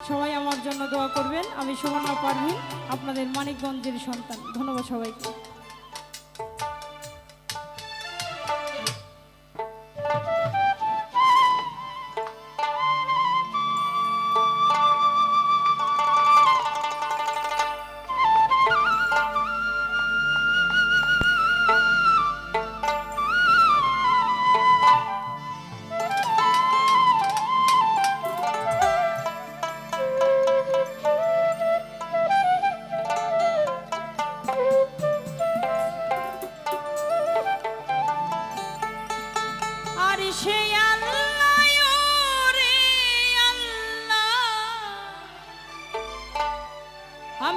সবাই আমার জন্য দোয়া করবেন। আমি সুবর্ণা পারভিন আপনাদের মানিকগঞ্জের সন্তান। ধন্যবাদ সবাইকে।